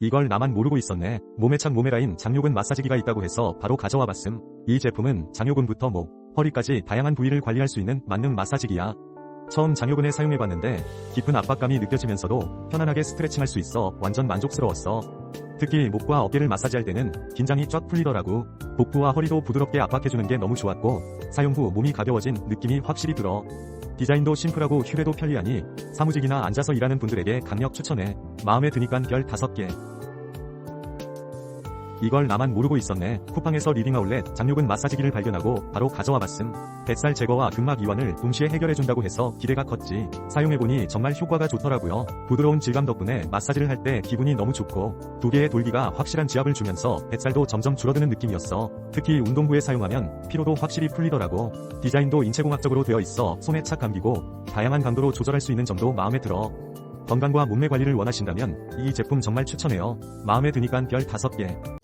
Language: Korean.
이걸 나만 모르고 있었네. 몸에 착 몸에 라인 장요근 마사지기가 있다고 해서 바로 가져와 봤음. 이 제품은 장요근부터 목, 허리까지 다양한 부위를 관리할 수 있는 만능 마사지기야. 처음 장요근에 사용해봤는데 깊은 압박감이 느껴지면서도 편안하게 스트레칭할 수 있어 완전 만족스러웠어. 특히 목과 어깨를 마사지할 때는 긴장이 쫙 풀리더라고. 복부와 허리도 부드럽게 압박해주는 게 너무 좋았고 사용 후 몸이 가벼워진 느낌이 확실히 들어. 디자인도 심플하고 휴대도 편리하니 사무직이나 앉아서 일하는 분들에게 강력 추천해. 마음에 드니깐 별 5개. 이걸 나만 모르고 있었네. 쿠팡에서 리딩 아울렛 장요근 마사지기를 발견하고 바로 가져와 봤음. 뱃살 제거와 근막 이완을 동시에 해결해준다고 해서 기대가 컸지. 사용해보니 정말 효과가 좋더라고요. 부드러운 질감 덕분에 마사지를 할 때 기분이 너무 좋고 두 개의 돌기가 확실한 지압을 주면서 뱃살도 점점 줄어드는 느낌이었어. 특히 운동부에 사용하면 피로도 확실히 풀리더라고. 디자인도 인체공학적으로 되어 있어 손에 착 감기고 다양한 강도로 조절할 수 있는 점도 마음에 들어. 건강과 몸매 관리를 원하신다면 이 제품 정말 추천해요. 마음에 드니깐 별 5개.